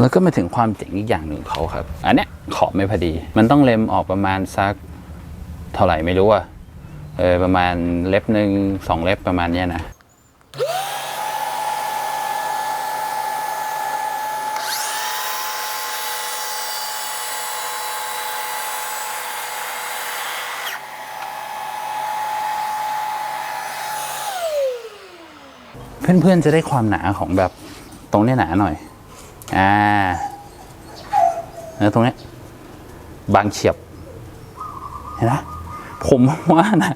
แล้วก็มาถึงความเจ๋งอีกอย่างหนึ่งเขาครับ อันเนี้ยขอบไม่พอดี มันต้องเล็มออกประมาณสักเท่าไหร่ไม่รู้อะเออประมาณเล็บหนึ่งสองเล็บประมาณเนี้ยนะเพื่อนๆจะได้ความหนาของแบบตรงเนี้ยหนาหน่อย อ่าแล้วตรงนี้บางเฉียบ เห็นไหมผมว่านะ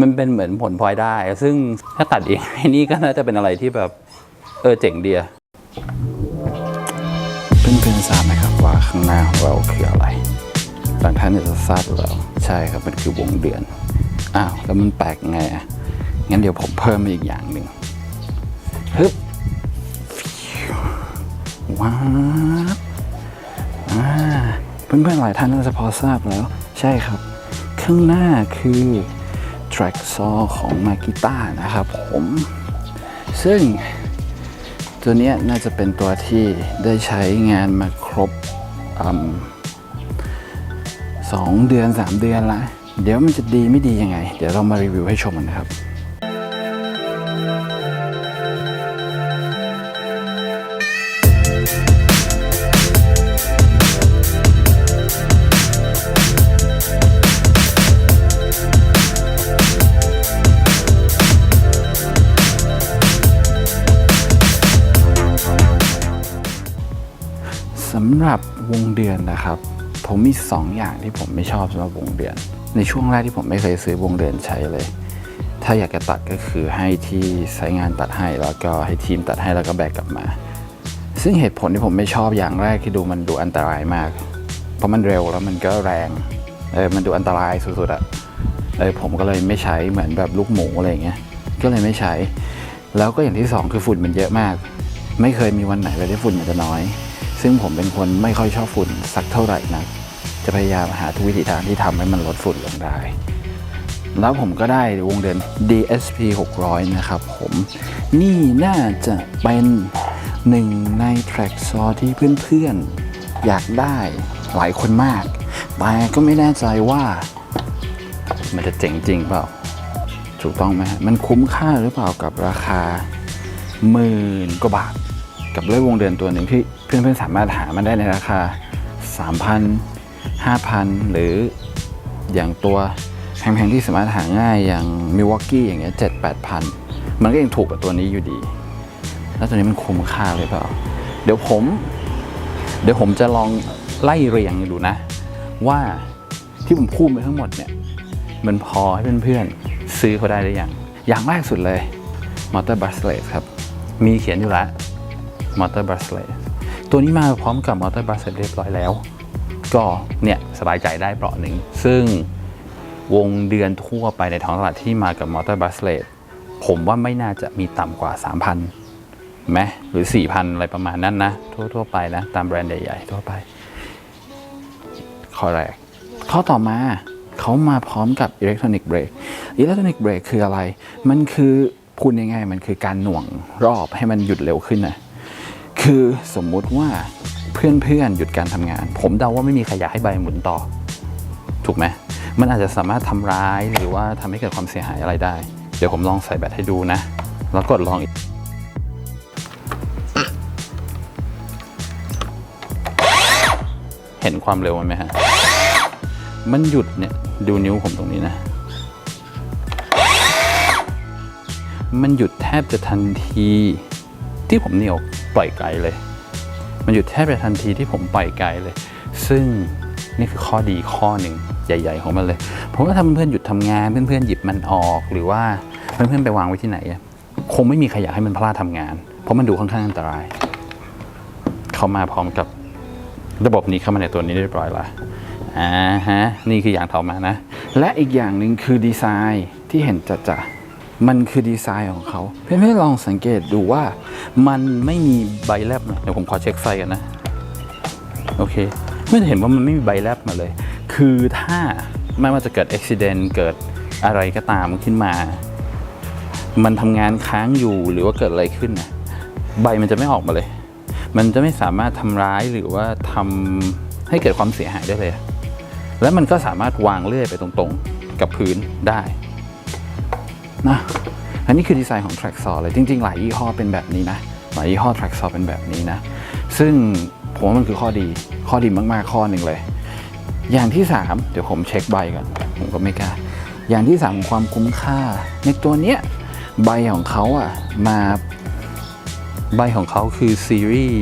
มันเป็นเหมือนผลพลอยได้ ซึ่งถ้าตัดเองไอ้นี่ก็น่าจะเป็นอะไรที่แบบ เออเจ๋งเดียเพื่อนๆทราบไหมครับว่าข้างหน้าของเราคืออะไรบางท่านอาจจะทราบอยู่แล้วใช่ครับมันคือวงเดือน อ้าว แล้วมันแปลกไงอะงั้นเดี๋ยวผมเพิ่มอีกอย่างหนึ่งฮึบ ว้าวอ่าเพื่อนๆหลายท่านน่าจะพอทราบแล้ว ใช่ครับ ข้างหน้าคือ track saw ของมากิต้านะครับผม ซึ่งตัวนี้น่าจะเป็นตัวที่ได้ใช้งานมาครบอสองเดือนสามเดือนละ เดี๋ยวมันจะดีไม่ดียังไง เดี๋ยวเรามารีวิวให้ชมกันนะครับ วงเดือนนะครับ ผมมี 2 อย่างที่ผมไม่ชอบสำหรับวงเดือน ในช่วงแรกที่ผมไม่เคยซื้อวงเดือนใช้เลย ถ้าอยากจะตัดก็คือให้ที่สายงานตัดให้แล้วก็ให้ทีมตัดให้แล้วก็แบกกลับมา ซึ่งเหตุผลที่ผมไม่ชอบอย่างแรกคือดูมันดูอันตรายมาก เพราะมันเร็วแล้วมันก็แรงเออมันดูอันตรายสุดๆอะเออผมก็เลยไม่ใช้เหมือนแบบลูกหมูอะไรเงี้ยก็เลยไม่ใช้ แล้วก็อย่างที่สองคือฝุ่นมันเยอะมาก ไม่เคยมีวันไหนเลยที่ฝุ่นมันจะน้อย ซึ่งผมเป็นคนไม่ค่อยชอบฝุ่นสักเท่าไหร่นัก จะพยายามหาทุกวิถีทางที่ทำให้มันลดฝุ่นลงได้ แล้วผมก็ได้วงเดือน DSP 600 นะครับผม นี่น่าจะเป็นหนึ่งในแทร็กซอที่เพื่อนๆ อยากได้หลายคนมาก แต่ก็ไม่แน่ใจว่า มันจะเจ๋งจริงเปล่า ถูกต้องไหมมันคุ้มค่าหรือเปล่ากับราคาหมื่นกว่าบาทกับเลื่อยวงเดือนตัวหนึ่งที่ เพื่อนๆสามารถหามันได้ในราคา 3,000 5,000 หรืออย่างตัวแพงๆที่สามารถหาง่ายอย่างมิวอกกี้อย่างเงี้ย7 8,000มันก็ยังถูกกว่าตัวนี้อยู่ดี แล้วตัวนี้มันคุ้มค่าเลยเปล่า เดี๋ยวผม เดี๋ยวผมจะลองไล่เรียงดูนะ ว่าที่ผมพูดไปทั้งหมดเนี่ย มันพอให้เพื่อนๆ ซื้อเขาได้หรือยัง อย่างแรกสุดเลย Motor Bracelet ครับ มีเขียนอยู่แล้ว Motor Bracelet ตั ตัวนี้มาพร้อมกับ Motor Bracelet เรียบร้อยแล้ว ก็เนี่ยสบายใจได้เปราะหนึ่ง ซึ่งวงเดือนทั่วไปในท้องตลาดที่มากับ Motor Bracelet ผมว่าไม่น่าจะมีต่ำกว่า 3,000ไหมหรือ 4,000 อะไรประมาณนั้นนะ ทั่วๆไปนะ ตามแบรนด์ใหญ่ๆ ทั่วไป ข้อแรก ข้อต่อมาเขามาพร้อมกับอิเล็กทรอนิกส์เบรกอิเล็กทรอนิกส์เบรกคืออะไร มันคือพูดง่ายๆมันคือการหน่วงรอบให้มันหยุดเร็วขึ้นนะ คือสมมุติว่าเพื่อนๆหยุดการทำงาน ผมเดาว่าไม่มีใครอยากให้ใบหมุนต่อ ถูกไหมมันอาจจะสามารถทำร้ายหรือว่าทำให้เกิดความเสียหายอะไรได้ เดี๋ยวผมลองใส่แบตให้ดูนะ แล้วกดลองอีกเห็นความเร็วมันไหมฮะ มันหยุดเนี่ยดูนิ้วผมตรงนี้นะ มันหยุดแทบจะทันทีที่ผมเหนี่ยว ปล่อยไกลเลย มันหยุดแทบจะทันทีที่ผมปล่อยไกลเลย ซึ่งนี่คือข้อดีข้อหนึ่งใหญ่ ๆ ของมันเลย ผมว่าถ้าเพื่อนหยุดทำงานเพื่อนๆหยิบมันออก หรือว่าเพื่อนๆไปวางไว้ที่ไหน คงไม่มีใครอยากให้มันพลาดทำงาน เพราะมันดูค่อนข้างอันตราย เข้ามาพร้อมกับระบบนี้เข้ามาในตัวนี้เรียบร้อยละอ่าฮะ นี่คืออย่างต่อมานะ และอีกอย่างหนึ่งคือดีไซน์ที่เห็นจัดจ้ะ มันคือดีไซน์ของเขาเพื่อนๆลองสังเกตดูว่า มันไม่มีใบแลบนะเดี๋ยวผมขอเช็คไฟกันนะ โอเค ไม่เห็นว่ามันไม่มีใบแลบมาเลย คือถ้าไม่ว่าจะเกิดอุบิเหตุเกิดอะไรก็ตามขึ้นมา มันทำงานค้างอยู่หรือว่าเกิดอะไรขึ้นนะใบมันจะไม่ออกมาเลย มันจะไม่สามารถทำร้ายหรือว่าทำให้เกิดความเสียหายได้เลย แล้วมันก็สามารถวางเลื่อยไปตรงๆ กับพื้นได้ นะอันนี้คือดีไซน์ของ track saw เลยจริง ๆ หลายยี่ห้อเป็นแบบนี้นะหลายยี่ห้อ track saw เป็นแบบนี้นะ ซึ่งผมว่ามันคือข้อดีข้อดีมาก ๆ ข้อหนึ่งเลย อย่างที่ 3 เดี๋ยวผมเช็คใบก่อนผมก็ไม่กล้า อย่างที่ 3 ของความคุ้มค่า ในตัวเนี้ยใบของเขาอะมาใบของเขาคือซีรีส์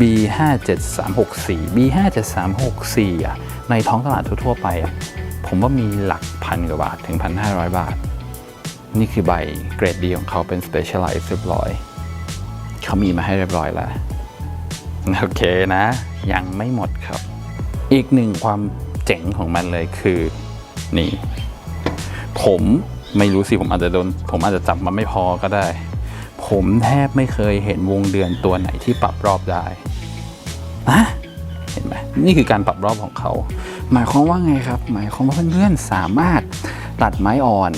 B57364 B57364 อะในท้องตลาดทั่วๆไปอะ ผมว่ามีหลักพันกว่าบาทถึง 1,500 บาท นี่คือใบเกรดดีของเขาเป็น Specialized เรียบร้อย เขามีมาให้เรียบร้อยแล้ว โอเคนะ ยังไม่หมดครับ อีกหนึ่งความเจ๋งของมันเลยคือนี่ ผมไม่รู้สิ ผมอาจจะโดน ผมอาจจะจับมันไม่พอก็ได้ ผมแทบไม่เคยเห็นวงเดือนตัวไหนที่ปรับรอบได้นะเห็นไหมนี่คือการปรับรอบของเขา หมายความว่าไงครับ หมายความว่าเพื่อนๆสามารถตัดไม้อ่อน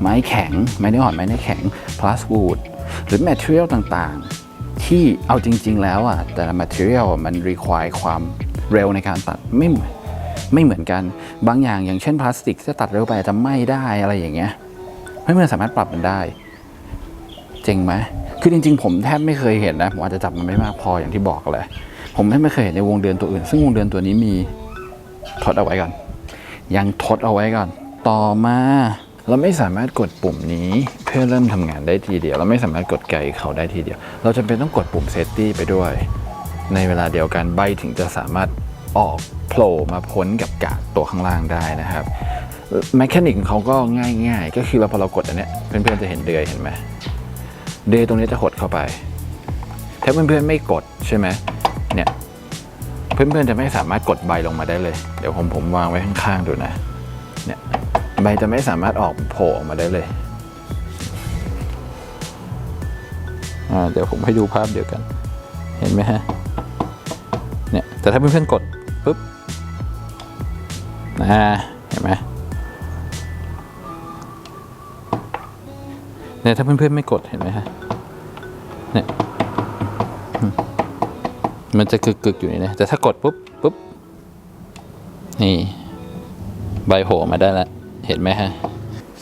ไม้แข็ง ไม้เนื้ออ่อนไม้เนื้อแข็ง plus wood หรือ material ต่างๆ ที่เอาจริง ๆ แล้วอะแต่ละ material มัน require ความเร็วในการตัดไม่เหมือนไม่เหมือนกันบางอย่างอย่างเช่นพลาสติกถ้าตัดเร็วไปอาจจะไหม้ได้อะไรอย่างเงี้ยเพื่อนๆสามารถปรับมันได้ เจ๋งไหมคือจริง ๆ ผมแทบไม่เคยเห็นนะผมอาจจะจับมันไม่มากพออย่างที่บอกเลยผมแทบไม่เคยเห็นในวงเดือนตัวอื่น ซึ่งวงเดือนตัวนี้มี ทดเอาไว้ก่อน ยังทดเอาไว้ก่อน ต่อมาเราไม่สามารถกดปุ่มนี้เพื่อเริ่มทำงานได้ทีเดียว เราไม่สามารถกดไกลเขาได้ทีเดียว เราจำเป็นต้องกดปุ่มเซฟตี้ไปด้วย ในเวลาเดียวกันใบถึงจะสามารถออกโผล่มาพ้นกับกากตัวข้างล่างได้นะครับแมคานิกของเขาก็ง่ายๆ ก็คือเราพอเรากดอันเนี้ยเพื่อนๆจะเห็นเดือยเห็นไหมเดือยตรงนี้จะหดเข้าไป ถ้าเพื่อนๆไม่กดใช่ไหมเนี่ย พื่อนๆจะไม่สามารถกดใบลงมาได้เลย เดี๋ยวผมผมวางไว้ข้างๆดูนะ เนี่ยใบจะไม่สามารถออกโผล่ออกมาได้เลย เดี๋ยวผมให้ดูภาพเดียวกัน เห็นไหมฮะ เนี่ย แต่ถ้าเพื่อนๆกดปุ๊บนะเห็นไหมเนี่ยถ้าเพื่อนๆไม่กดเห็นไหมฮะ เนี่ย มันจะกึกๆอยู่นี่นะแต่ถ้ากดปุ๊บปุ๊บนี่ใบโผล่มาได้แล้วเห็นไหมฮะ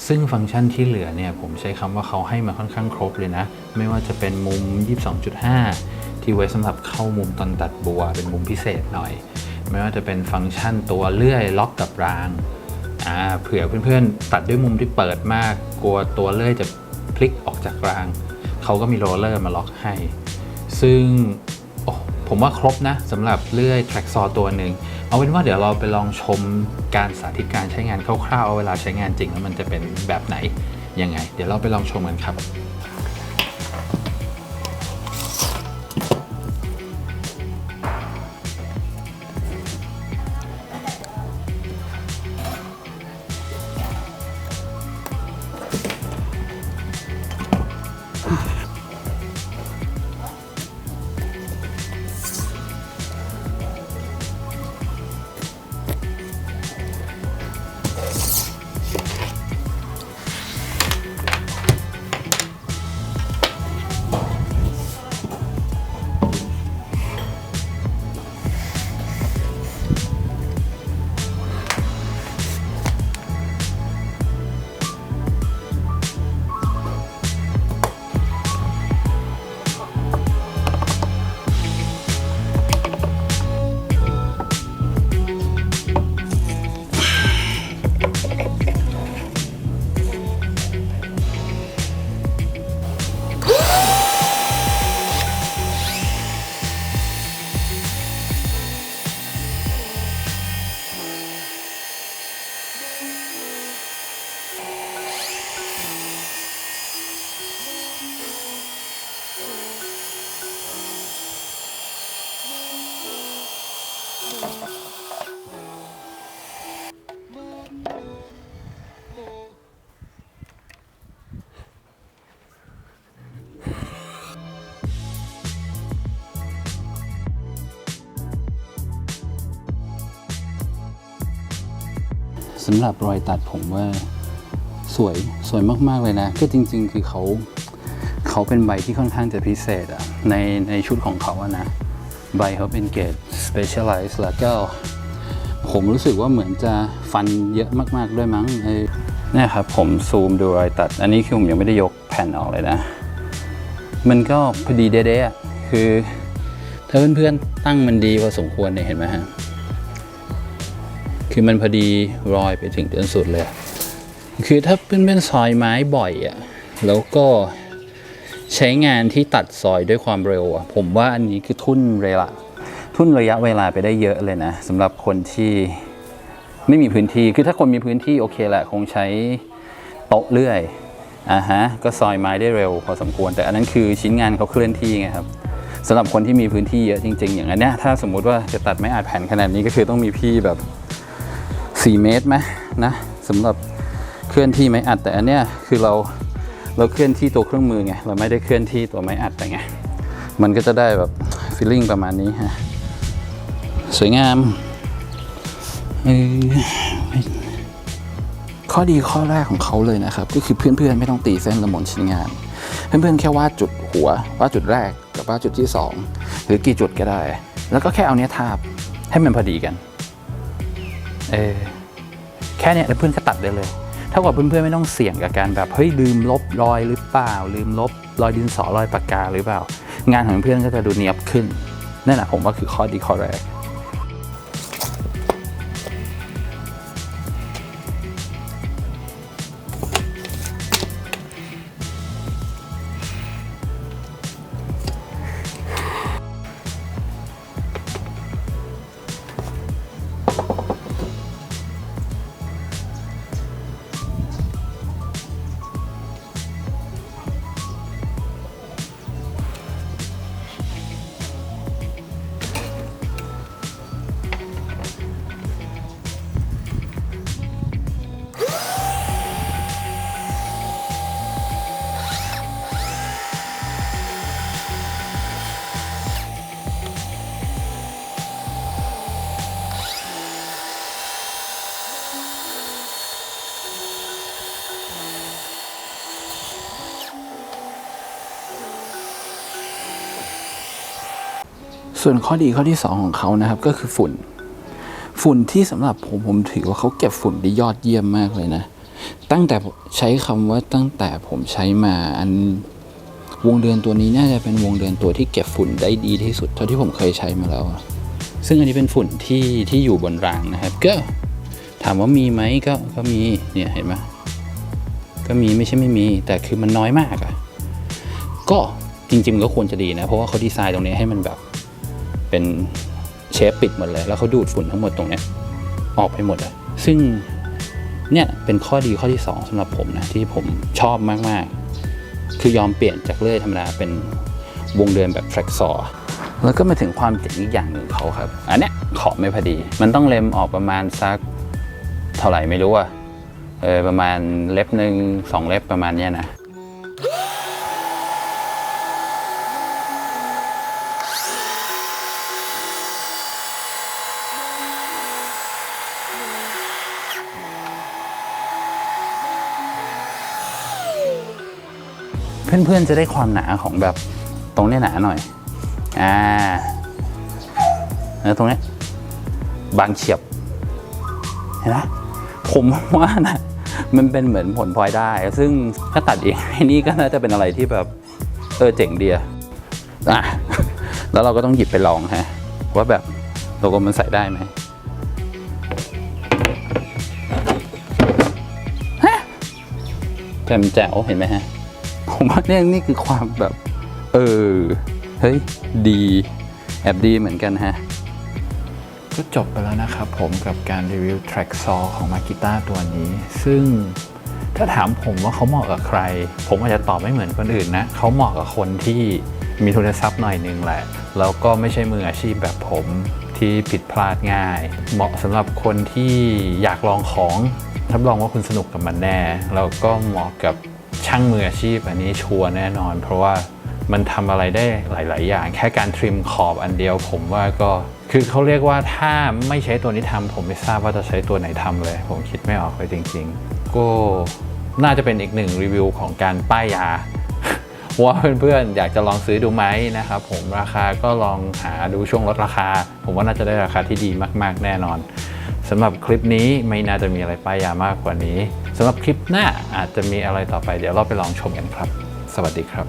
ซึ่งฟังก์ชันที่เหลือเนี่ย ผมใช้คำว่าเขาให้มาค่อนข้างครบเลยนะ ไม่ว่าจะเป็นมุม 22.5 ที่ไว้สำหรับเข้ามุมตอนตัดบัว เป็นมุมพิเศษหน่อย ไม่ว่าจะเป็นฟังก์ชันตัวเลื่อยล็อกกับรางอ่าเผื่อเพื่อนๆ ตัดด้วยมุมที่เปิดมาก กลัวตัวเลื่อยจะพลิกออกจากราง เขาก็มีโรลเลอร์มาล็อกให้ ซึ่ง ผมว่าครบนะสำหรับเลื่อย track saw ตัวหนึ่ง เอาเป็นว่าเดี๋ยวเราไปลองชมการสาธิตการใช้งานคร่าวๆเวลาใช้งานจริงแล้วมันจะเป็นแบบไหนยังไง เดี๋ยวเราไปลองชมกันครับำหรับรอยตัดผมว่าสวยสวยมากๆเลยนะ ก็จริง ๆ คือเขาเขาเป็นใบที่ค่อนข้างจะพิเศษอะในในชุดของเขาอะนะ ใบเขาเป็นเกรด specialize แล้วก็ผมรู้สึกว่าเหมือนจะฟันเยอะมากๆด้วยมั้งเนี่ยครับผมซูมดูรอยตัด อันนี้คือผมยังไม่ได้ยกแผ่นออกเลยนะ มันก็พอดีเด๊ะๆอะคือ ถ้าเพื่อนๆตั้งมันดีพอสมควรเนี่ยเห็นไหมฮะ คือมันพอดีรอยไปถึงจนสุดเลย คือถ้าเพื่อนซอยไม้บ่อยอะแล้วก็ใช้งานที่ตัดซอยด้วยความเร็วอะผมว่าอันนี้คือทุ่นเวลาทุ่นระยะเวลาไปได้เยอะเลยนะสำหรับคนที่ไม่มีพื้นที่ คือถ้าคนมีพื้นที่โอเคแหละคงใช้โต๊ะเลื่อยอ่าฮะ ก็ซอยไม้ได้เร็วพอสมควร แต่อันนั้นคือชิ้นงานเขาเคลื่อนที่ไงครับสำหรับคนที่มีพื้นที่เยอะจริง ๆ อย่างอันเนี้ยถ้าสมมุติว่าจะตัดไม้อัดแผ่นขนาดนี้ก็คือต้องมีพี่แบบ 4 เมตรไหมนะสำหรับเคลื่อนที่ไม้อัดแต่อันเนี้ยคือเราเราเคลื่อนที่ตัวเครื่องมือไงเราไม่ได้เคลื่อนที่ตัวไม้อัดไปไงมันก็จะได้แบบฟีลลิ่งประมาณนี้ฮะสวยงามเออข้อดีข้อแรกของเขาเลยนะครับ ก็คือเพื่อนๆไม่ต้องตีเส้นละมนชิ้นงาน เพื่อนๆแค่วาดจุดหัววาดจุดแรกกับวาดจุดที่สองหรือกี่จุดก็ได้ แล้วก็แค่เอาเนี้ยทาบให้มันพอดีกัน เออแค่เนี้ยแล้วเพื่อนก็ตัดได้เลยเท่ากับเพื่อนๆไม่ต้องเสี่ยงกับการแบบเฮ้ยลืมลบรอยหรือเปล่า ลืมลบรอยดินสอรอยปากกาหรือเปล่า งานของเพื่อนก็จะดูเนียบขึ้นนั่นแหละผมว่าคือข้อดีข้อแรก ส่วนข้อดีข้อที่ 2 ของเขานะครับก็คือฝุ่น ฝุ่นที่สำหรับผมผมถือว่าเขาเก็บฝุ่นได้ยอดเยี่ยมมากเลยนะ ตั้งแต่ใช้คำว่าตั้งแต่ผมใช้มาอันวงเดือนตัวนี้น่าจะเป็นวงเดือนตัวที่เก็บฝุ่นได้ดีที่สุด เท่าที่ผมเคยใช้มาแล้ว ซึ่งอันนี้เป็นฝุ่นที่ที่อยู่บนรางนะครับ ก็ถามว่ามีไหมก็ก็มีเนี่ยเห็นไหมก็มีไม่ใช่ไม่มี แต่คือมันน้อยมากอะก็จริงๆก็ควรจะดีนะ เพราะว่าเขาดีไซน์ตรงนี้ให้มันแบบ เป็นเชฟปิดหมดเลย แล้วเขาดูดฝุ่นทั้งหมดตรงเนี้ยออกไปหมดเลยซึ่งเนี่ยเป็นข้อดีข้อที่ 2สำหรับผมนะ ที่ผมชอบมาก ๆ คือยอมเปลี่ยนจากเลื่อยธรรมดาเป็นวงเดือนแบบแฟลกซอแล้วก็มาถึงความเจ๋งอีกอย่างหนึ่งของเขาครับ อันเนี้ยขอบไม่พอดี มันต้องเล็มออกประมาณสักเท่าไหร่ไม่รู้อะเออประมาณเล็บหนึ่งสองเล็บประมาณเนี้ยนะ เพื่อนๆจะได้ความหนาของแบบตรงเนี้ยหนาหน่อย อ่าแล้วตรงนี้บางเฉียบ เห็นไหมผมว่านะมันเป็นเหมือนผลพลอยได้ ซึ่งถ้าตัดเองไอ้นี่ก็น่าจะเป็นอะไรที่แบบ เออเจ๋งเดีอะอะแล้วเราก็ต้องหยิบไปลองฮะ ว่าแบบโลโก้มันใส่ได้ไหมฮะแจ่มแจ๋วเห็นไหมฮะ ผมว่าเนี่ยนี่คือความแบบ เออ เฮ้ย ดี แอบดีเหมือนกันฮะ ก็จบไปแล้วนะครับผมกับการรีวิว track saw ของมากิต้าตัวนี้ ซึ่งถ้าถามผมว่าเขาเหมาะกับใคร ผมอาจจะตอบไม่เหมือนคนอื่นนะ เขาเหมาะกับคนที่มีทุนทรัพย์หน่อยนึงแหละ แล้วก็ไม่ใช่มืออาชีพแบบผมที่ผิดพลาดง่าย เหมาะสำหรับคนที่อยากลองของรับรองว่าคุณสนุกกับมันแน่ แล้วก็เหมาะกับ ช่างมืออาชีพอันนี้ชัวร์แน่นอน เพราะว่ามันทำอะไรได้หลาย ๆ อย่าง แค่การทริมขอบอันเดียวผมว่าก็คือเขาเรียกว่าถ้าไม่ใช้ตัวนี้ทำผมไม่ทราบว่าจะใช้ตัวไหนทำเลย ผมคิดไม่ออกเลยจริง ๆ ก็น่าจะเป็นอีกหนึ่งรีวิวของการป้ายยาว่าเพื่อนๆ อยากจะลองซื้อดูไหมนะครับผมราคาก็ลองหาดูช่วงลดราคา ผมว่าน่าจะได้ราคาที่ดีมาก ๆ แน่นอนสำหรับคลิปนี้ไม่น่าจะมีอะไรป้ายยามากกว่านี้ สำหรับคลิปหน้าอาจจะมีอะไรต่อไปเดี๋ยวเราไปลองชมกันครับ สวัสดีครับ